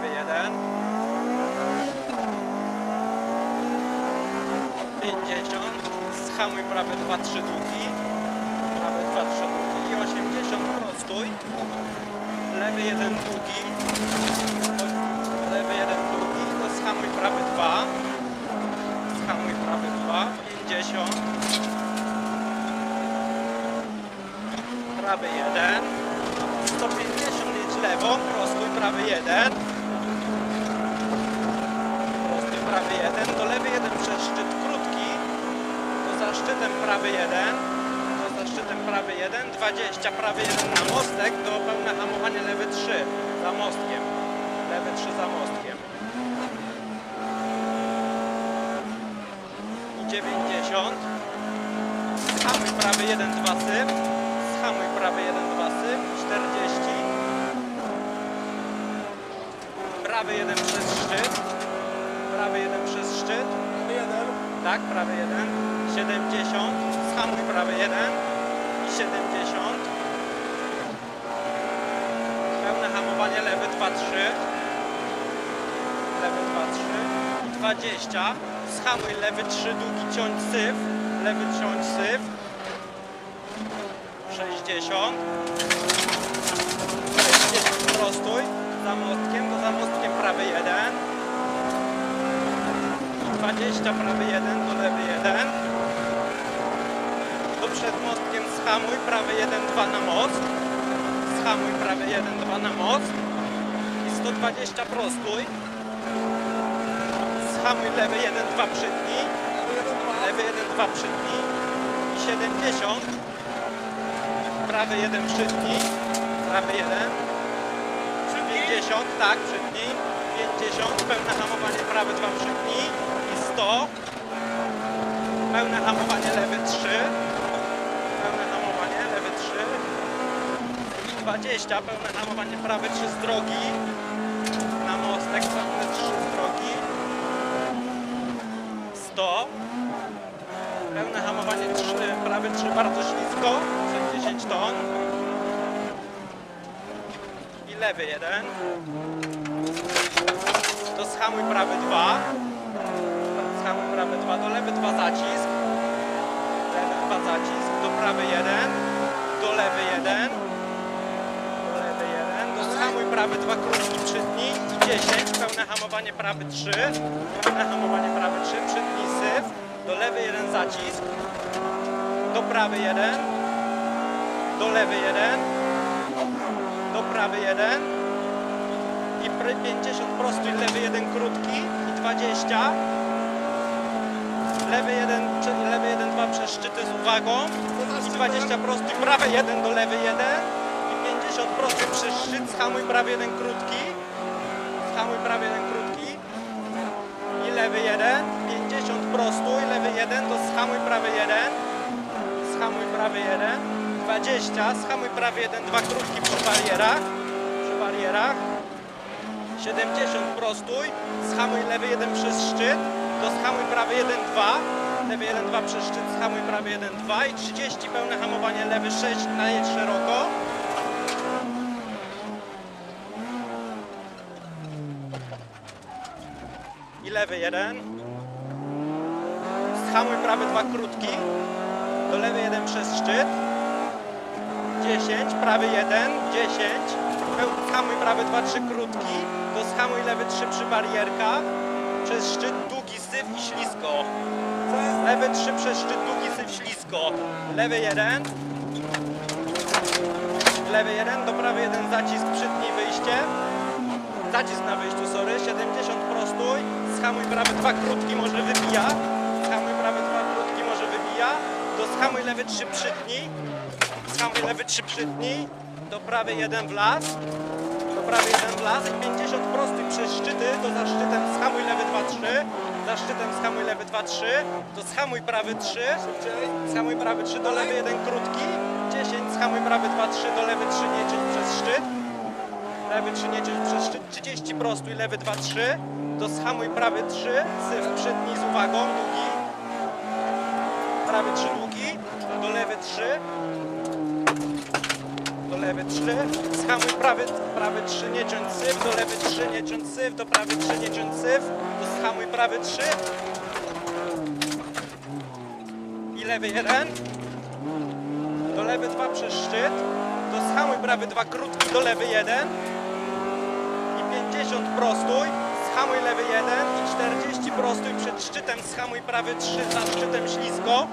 lewy 1. 50, schamuj prawy 2, 3 długi, prawy 2, 3 długi i 80 prostój, lewy 1 długi, lewy 1 długi, to schamuj prawy 2, schamuj prawy 2, 50, prawy 1, 150 jedź lewą, prostój prawy 1, prosty prawy 1, do lewy 1 przez szczyt krótki, to za szczytem prawy 1, to za szczytem prawy 1, 20 prawy 1 na mostek, to pełne hamowanie lewy 3 za mostkiem, lewy 3 za mostkiem. I 90, schamuj prawy 1, 2 syp, schamuj prawy 1, 2 syp, 40, prawy 1 przez szczyt, prawy 1 przez szczyt, Jeden. tak, prawy 1, 70, schamuj prawy 1 i 70. Pełne hamowanie lewy 2, 3. Lewy 2, 3 i 20. Schamuj lewy 3, długi ciąć syf, lewy ciąć syf. 60. 60 prostój, za mostkiem, to za mostkiem prawy 1. 20 prawy 1 do lewy 1 tu przed mostkiem schamuj prawy 1 2 na most. Schamuj prawy 1 2 na most. I 120 prostój schamuj lewy 1 2 przytnij. Lewy 1 2 przytnij. I 70 prawy 1 przytnij. Prawy 1 50, tak, przytnij. 50, pełne hamowanie prawy 2 przytnij. I 100. Hamowanie lewy 3. Pełne hamowanie lewy 3. I 20, pełne hamowanie prawy 3 z drogi. Na mostek pełne 3 z drogi. 100. Pełne hamowanie 3, prawy 3 bardzo ślisko. 10 ton. I lewy 1. To schamuj prawy 2. Schamuj prawy 2, do lewy 2 zacisk. 2 zacisk, do prawy 1. Do lewy 1. Do lewy 1. Do schamuj prawy 2 krótki przytnij i 10. Pełne hamowanie prawy 3. Pełne hamowanie prawy 3. Przytnij syf. Do lewy 1 zacisk. Do prawy 1. Do lewy 1 do prawy 1 i pr- 50 prostój, lewy 1 krótki i 20 lewy 1, prze- lewy 1 2 przez szczyty z uwagą. I 20 prostój, prawy 1 do lewy 1 i 50 prostój przez szczyt, schamuj prawy 1 krótki. Schamuj prawy 1 krótki. I lewy 1 50 prostój, lewy 1 to schamuj prawy 1 schamuj prawy 1 20, schamuj prawy 1, 2 krótki przy barierach, przy barierach, 70 prostój, schamuj lewy 1 przez szczyt, to schamuj prawy 1, 2, lewy 1, 2 przez szczyt, schamuj prawy 1, 2 i 30 pełne hamowanie lewy 6, najedź szeroko. I lewy 1. Schamuj prawy 2 krótki, do lewy 1 przez szczyt. 10, prawy 1, 10, peł- schamuj prawy 2, 3 krótki, to schamuj lewy 3 przy barierkach, przez szczyt długi syf i ślisko. Lewy 3 przez szczyt długi syf ślisko. Lewy 1, lewy 1, do prawy 1 zacisk, przytnij wyjście. Zacisk na wyjściu, sorry, 70 prostój, schamuj prawy 2 krótki, może wybija. Schamuj prawy 2 krótki, może wybija. To schamuj lewy 3 przytnij. Schamuj lewy 3 przytnij, do prawy 1 w las, do prawy 1 w las i 50 prosty przez szczyty, to za szczytem schamuj lewy 2, 3, za szczytem schamuj lewy 2, 3, to schamuj prawy 3, schamuj prawy 3, do lewy 1 krótki, 10, schamuj prawy 2, 3, do lewy 3 nie ciąć przez szczyt, lewy 3 nie ciąć przez szczyt, 30 prostój, lewy 2, 3, to schamuj prawy 3, syf przedni z uwagą, długi, prawy 3 długi, do lewy 3, do lewy lewy 3, schamuj prawy, prawy 3, nie ciąć syf, do lewy 3, nie ciąć syf, do prawy 3, nie ciąć syf, do schamuj prawy 3 i lewy 1, do lewy 2 przez szczyt, do schamuj prawy 2 krótki, do lewy 1 i 50 prostuj, schamuj lewy 1 i 40 prostuj przed szczytem, schamuj prawy 3, za szczytem ślisko,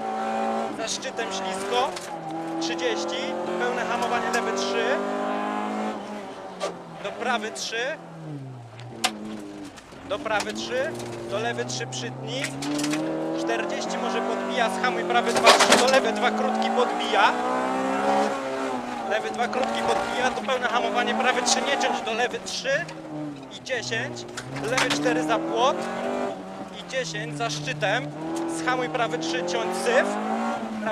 za szczytem ślisko, 30, pełne hamowanie lewy 3, do prawy 3, do prawy 3, do lewy 3 przytnij, 40 może podbija, schamuj prawy 2, 3, do lewy 2 krótki podbija, lewy 2 krótki podbija, to pełne hamowanie, prawy 3 nie ciąć, do lewy 3 i 10, lewy 4 za płot. I 10 za szczytem, schamuj prawy 3 ciąć syf,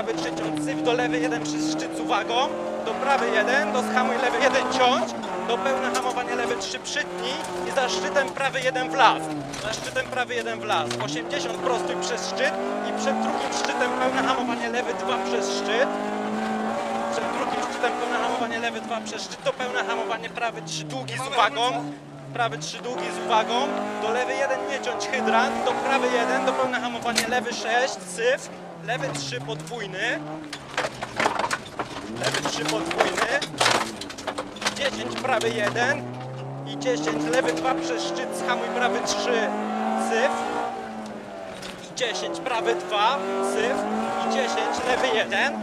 3 ciąć syf, do lewy 1 przez szczyt z uwagą, do prawy 1, do schamuj lewy 1 ciąć, do pełne hamowanie lewy 3 przytnij. I za szczytem prawy 1 w las, za szczytem prawy 1 w las, 80 prostuj przez szczyt. I przed drugim szczytem pełne hamowanie lewy 2 przez szczyt, przed drugim szczytem pełne hamowanie lewy 2 przez szczyt, to pełne hamowanie prawy 3 długi z uwagą, prawy 3 długi z uwagą, do lewy 1 nie ciąć hydrant, do prawy 1, do pełne hamowanie lewy 6, syf, lewy 3 podwójny, lewy 3 podwójny, 10 prawy 1 i 10 lewy 2 przez szczyt, schamuj prawy 3, syf, i 10 prawy 2, syf, i 10 lewy 1,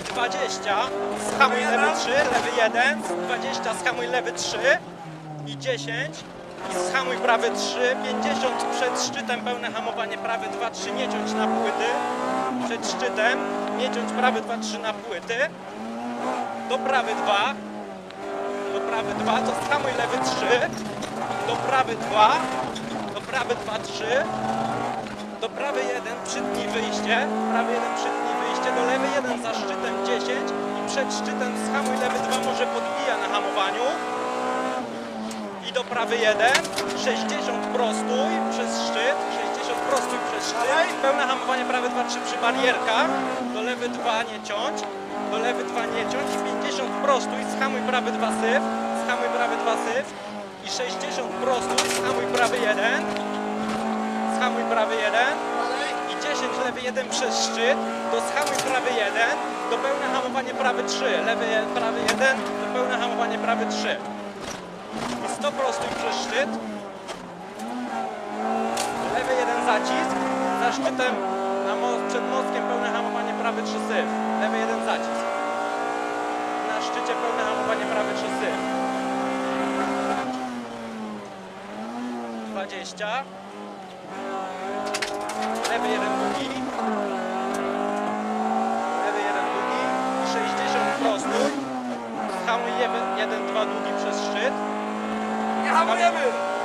i 20, schamuj lewy 3, lewy 1, 20, schamuj lewy 3 i 10 i schamuj prawy 3, 50 przed szczytem, pełne hamowanie prawy 2, 3, nie ciąć na płyty, przed szczytem, nie prawy 2, 3 na płyty, do prawy 2, do prawy 2, to schamuj lewy 3, do prawy 2, do prawy 2, 3, do prawy 1 przytnij wyjście, prawy 1 przytnij wyjście, do lewy 1 za szczytem 10 i przed szczytem schamuj lewy 2 może podbija na hamowaniu. I do prawy 1, 60 prostuj przez szczyt, 60 prostuj przez szczyt, pełne hamowanie prawy 2, 3 przy barierkach, do lewy 2 nie ciąć, do lewy 2 nie ciąć, 50 prostuj, schamuj prawy 2 syf, schamuj prawy 2 syf. I 60 prostuj, schamuj prawy 1, schamuj prawy 1 i 10 lewy 1 przez szczyt, do schamuj prawy 1, do pełne hamowanie prawy 3, lewy prawy 1, do pełne hamowanie prawy 3. I 100 prostuj przez szczyt, lewy 1 zacisk, za szczytem na most, przed mostkiem pełne hamowanie prawy 3 syf, lewy 1 zacisk. Na szczycie pełne hamowanie prawy 3 syf. 20 lewy jeden długi, lewy jeden długi i 60 prostór, hamuj jeden, jeden, dwa długi przez szczyt, Nie hamujemy!